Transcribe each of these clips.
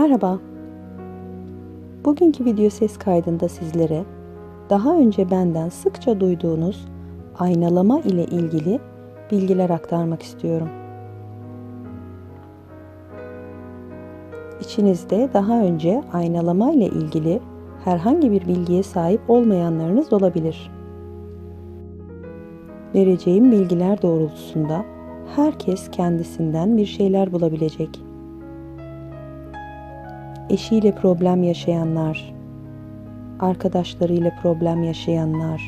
Merhaba. Bugünkü video ses kaydında sizlere daha önce benden sıkça duyduğunuz aynalama ile ilgili bilgiler aktarmak istiyorum. İçinizde daha önce aynalama ile ilgili herhangi bir bilgiye sahip olmayanlarınız olabilir. Vereceğim bilgiler doğrultusunda herkes kendisinden bir şeyler bulabilecek eşiyle problem yaşayanlar, arkadaşlarıyla problem yaşayanlar,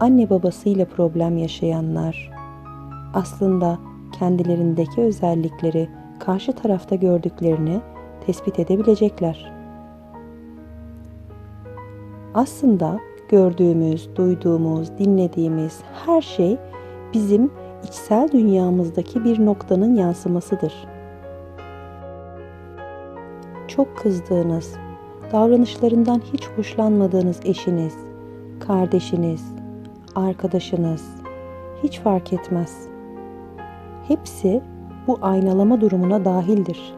anne babasıyla problem yaşayanlar, aslında kendilerindeki özellikleri karşı tarafta gördüklerini tespit edebilecekler. Aslında gördüğümüz, duyduğumuz, dinlediğimiz her şey bizim içsel dünyamızdaki bir noktanın yansımasıdır çok kızdığınız, davranışlarından hiç hoşlanmadığınız eşiniz, kardeşiniz, arkadaşınız hiç fark etmez. Hepsi bu aynalama durumuna dahildir.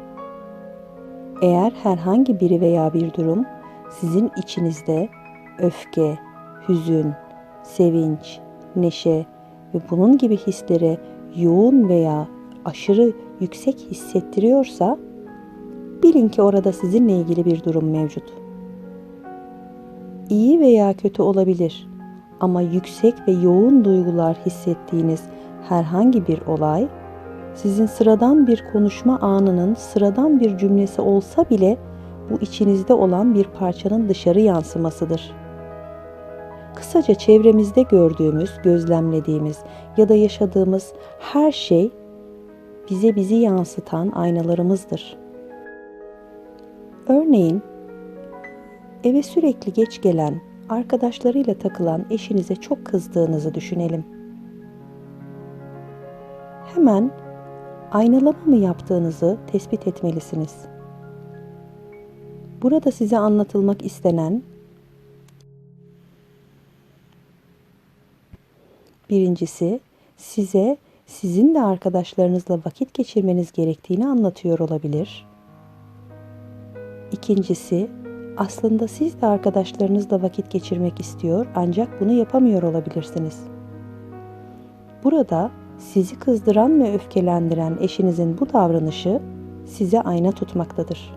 Eğer herhangi biri veya bir durum sizin içinizde öfke, hüzün, sevinç, neşe ve bunun gibi hisleri yoğun veya aşırı yüksek hissettiriyorsa bilin ki orada sizinle ilgili bir durum mevcut. İyi veya kötü olabilir ama yüksek ve yoğun duygular hissettiğiniz herhangi bir olay sizin sıradan bir konuşma anının sıradan bir cümlesi olsa bile bu içinizde olan bir parçanın dışarı yansımasıdır. Kısaca çevremizde gördüğümüz, gözlemlediğimiz ya da yaşadığımız her şey bize bizi yansıtan aynalarımızdır.'' Örneğin eve sürekli geç gelen, arkadaşlarıyla takılan eşinize çok kızdığınızı düşünelim. Hemen aynalama mı yaptığınızı tespit etmelisiniz. Burada size anlatılmak istenen birincisi size sizin de arkadaşlarınızla vakit geçirmeniz gerektiğini anlatıyor olabilir. İkincisi, aslında siz de arkadaşlarınızla vakit geçirmek istiyor ancak bunu yapamıyor olabilirsiniz. Burada sizi kızdıran ve öfkelendiren eşinizin bu davranışı size ayna tutmaktadır.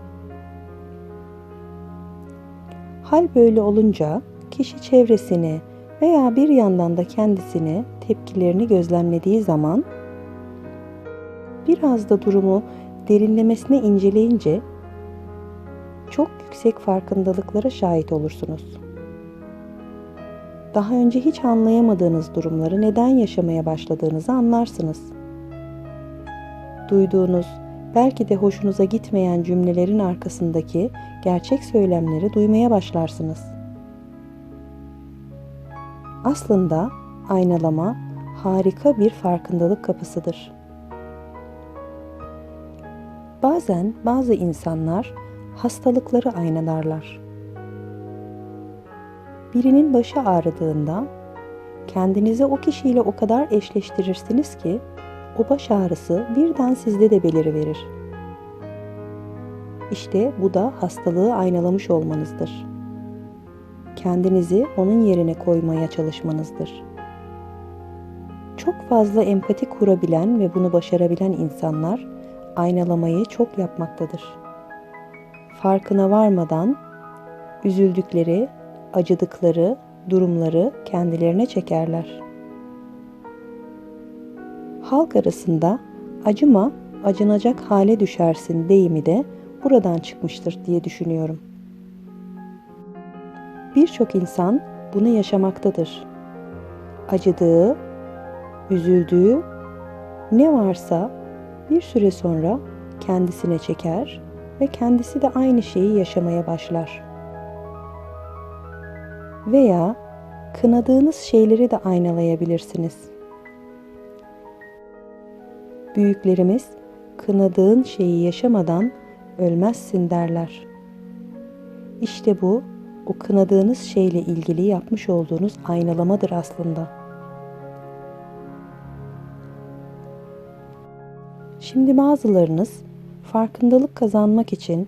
Hal böyle olunca kişi çevresini veya bir yandan da kendisini, tepkilerini gözlemlediği zaman biraz da durumu derinlemesine inceleyince çok yüksek farkındalıklara şahit olursunuz. Daha önce hiç anlayamadığınız durumları neden yaşamaya başladığınızı anlarsınız. Duyduğunuz, belki de hoşunuza gitmeyen cümlelerin arkasındaki gerçek söylemleri duymaya başlarsınız. Aslında aynalama harika bir farkındalık kapısıdır. Bazen bazı insanlar hastalıkları aynalarlar. Birinin başı ağrıdığında kendinizi o kişiyle o kadar eşleştirirsiniz ki o baş ağrısı birden sizde de beliriverir. İşte bu da hastalığı aynalamış olmanızdır. Kendinizi onun yerine koymaya çalışmanızdır. Çok fazla empati kurabilen ve bunu başarabilen insanlar aynalamayı çok yapmaktadır.'' Farkına varmadan üzüldükleri, acıdıkları durumları kendilerine çekerler. Halk arasında acıma acınacak hale düşersin deyimi de buradan çıkmıştır diye düşünüyorum. Birçok insan bunu yaşamaktadır. Acıdığı, üzüldüğü ne varsa bir süre sonra kendisine çeker ve kendisi de aynı şeyi yaşamaya başlar. Veya kınadığınız şeyleri de aynalayabilirsiniz. Büyüklerimiz kınadığın şeyi yaşamadan ölmezsin derler. İşte bu o kınadığınız şeyle ilgili yapmış olduğunuz aynalamadır aslında. Şimdi bazılarınız farkındalık kazanmak için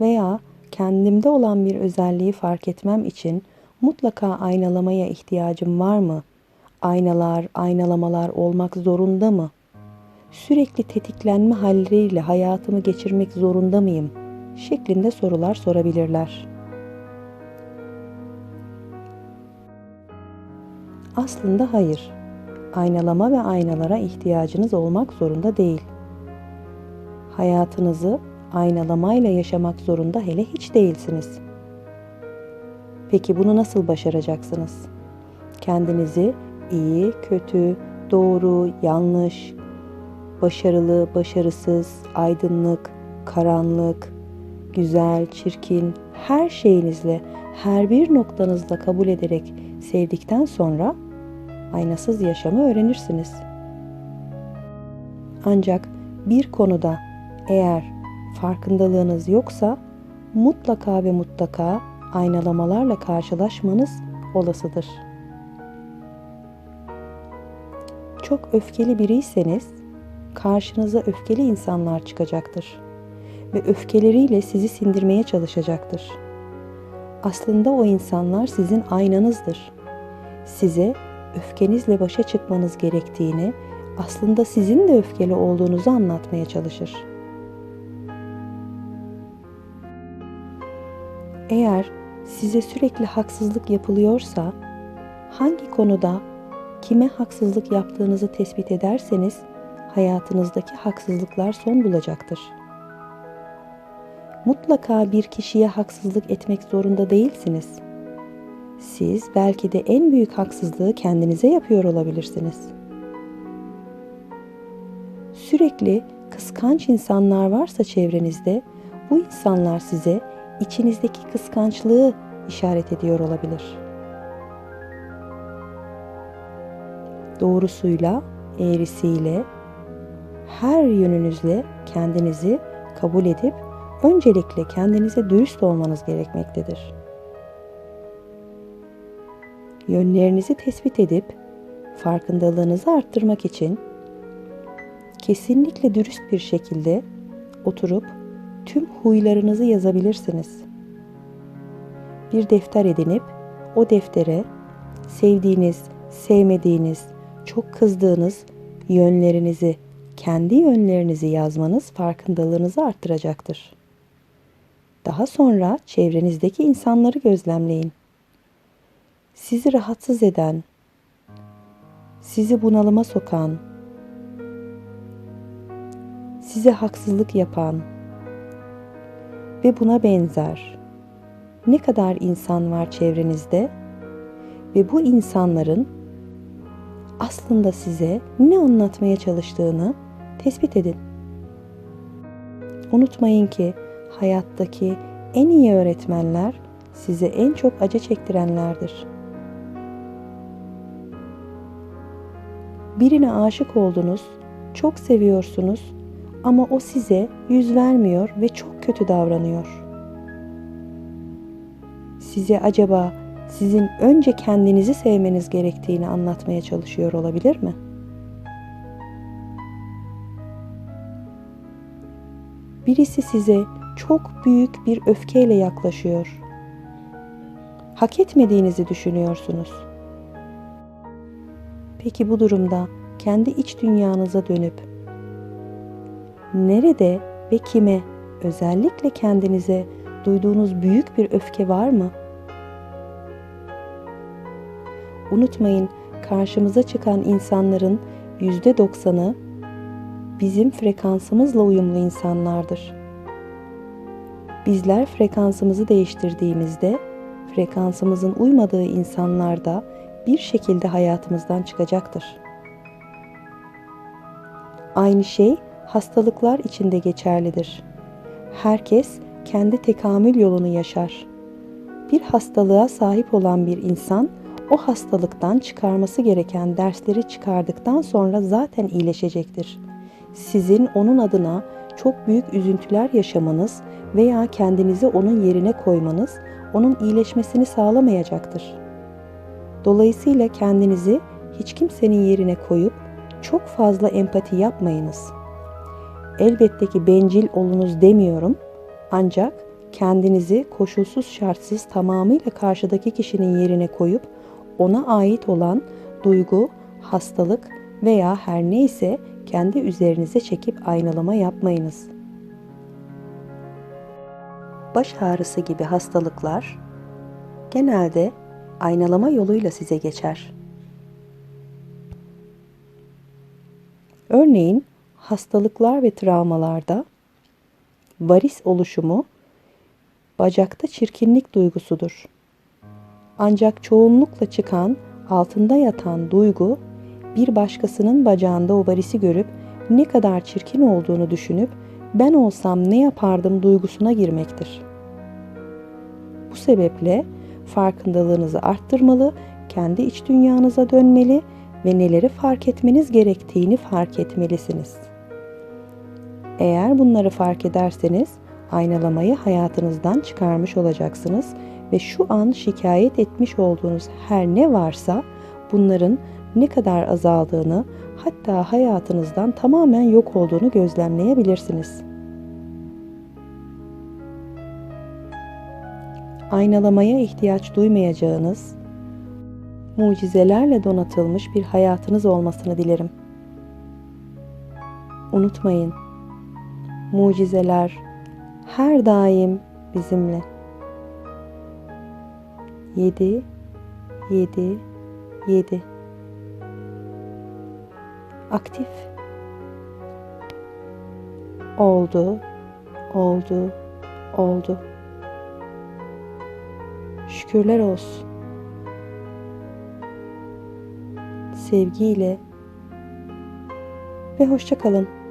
veya kendimde olan bir özelliği fark etmem için mutlaka aynalamaya ihtiyacım var mı? Aynalar, aynalamalar olmak zorunda mı? Sürekli tetiklenme halleriyle hayatımı geçirmek zorunda mıyım? şeklinde sorular sorabilirler. Aslında hayır. Aynalama ve aynalara ihtiyacınız olmak zorunda değil. Hayatınızı aynalamayla yaşamak zorunda hele hiç değilsiniz. Peki bunu nasıl başaracaksınız? Kendinizi iyi, kötü, doğru, yanlış, başarılı, başarısız, aydınlık, karanlık, güzel, çirkin, her şeyinizle, her bir noktanızla kabul ederek sevdikten sonra aynasız yaşamı öğrenirsiniz. Ancak bir konuda eğer farkındalığınız yoksa mutlaka ve mutlaka aynalamalarla karşılaşmanız olasıdır. Çok öfkeli biriyseniz karşınıza öfkeli insanlar çıkacaktır ve öfkeleriyle sizi sindirmeye çalışacaktır. Aslında o insanlar sizin aynanızdır. Size öfkenizle başa çıkmanız gerektiğini, aslında sizin de öfkeli olduğunuzu anlatmaya çalışır. Eğer size sürekli haksızlık yapılıyorsa, hangi konuda kime haksızlık yaptığınızı tespit ederseniz hayatınızdaki haksızlıklar son bulacaktır. Mutlaka bir kişiye haksızlık etmek zorunda değilsiniz. Siz belki de en büyük haksızlığı kendinize yapıyor olabilirsiniz. Sürekli kıskanç insanlar varsa çevrenizde, bu insanlar size içinizdeki kıskançlığı işaret ediyor olabilir. Doğrusuyla, eğrisiyle, her yönünüzle kendinizi kabul edip öncelikle kendinize dürüst olmanız gerekmektedir. Yönlerinizi tespit edip farkındalığınızı arttırmak için kesinlikle dürüst bir şekilde oturup tüm huylarınızı yazabilirsiniz. Bir defter edinip o deftere sevdiğiniz, sevmediğiniz, çok kızdığınız yönlerinizi, kendi yönlerinizi yazmanız farkındalığınızı arttıracaktır. Daha sonra çevrenizdeki insanları gözlemleyin. Sizi rahatsız eden, sizi bunalıma sokan, size haksızlık yapan ve buna benzer ne kadar insan var çevrenizde ve bu insanların aslında size ne anlatmaya çalıştığını tespit edin. Unutmayın ki hayattaki en iyi öğretmenler size en çok acı çektirenlerdir. Birine aşık oldunuz, çok seviyorsunuz ama o size yüz vermiyor ve çok kötü davranıyor. Size acaba sizin önce kendinizi sevmeniz gerektiğini anlatmaya çalışıyor olabilir mi? Birisi size çok büyük bir öfkeyle yaklaşıyor. Hak etmediğinizi düşünüyorsunuz. Peki bu durumda kendi iç dünyanıza dönüp nerede ve kime özellikle kendinize duyduğunuz büyük bir öfke var mı? Unutmayın karşımıza çıkan insanların yüzde doksanı bizim frekansımızla uyumlu insanlardır. Bizler frekansımızı değiştirdiğimizde frekansımızın uymadığı insanlar da bir şekilde hayatımızdan çıkacaktır. Aynı şey hastalıklar içinde geçerlidir. Herkes kendi tekamül yolunu yaşar. Bir hastalığa sahip olan bir insan o hastalıktan çıkarması gereken dersleri çıkardıktan sonra zaten iyileşecektir. Sizin onun adına çok büyük üzüntüler yaşamanız veya kendinizi onun yerine koymanız onun iyileşmesini sağlamayacaktır. Dolayısıyla kendinizi hiç kimsenin yerine koyup çok fazla empati yapmayınız. Elbette ki bencil olunuz demiyorum ancak kendinizi koşulsuz şartsız tamamıyla karşıdaki kişinin yerine koyup ona ait olan duygu, hastalık veya her neyse kendi üzerinize çekip aynalama yapmayınız. Baş ağrısı gibi hastalıklar genelde aynalama yoluyla size geçer. Örneğin hastalıklar ve travmalarda varis oluşumu bacakta çirkinlik duygusudur. Ancak çoğunlukla çıkan, altında yatan duygu bir başkasının bacağında o varisi görüp ne kadar çirkin olduğunu düşünüp ben olsam ne yapardım duygusuna girmektir. Bu sebeple farkındalığınızı arttırmalı, kendi iç dünyanıza dönmeli ve neleri fark etmeniz gerektiğini fark etmelisiniz. Eğer bunları fark ederseniz aynalamayı hayatınızdan çıkarmış olacaksınız ve şu an şikayet etmiş olduğunuz her ne varsa bunların ne kadar azaldığını hatta hayatınızdan tamamen yok olduğunu gözlemleyebilirsiniz. Aynalamaya ihtiyaç duymayacağınız, mucizelerle donatılmış bir hayatınız olmasını dilerim. Unutmayın, mucizeler her daim bizimle. 7 7 7 Aktif oldu, oldu, oldu. Şükürler olsun. Sevgiyle ve hoşça kalın.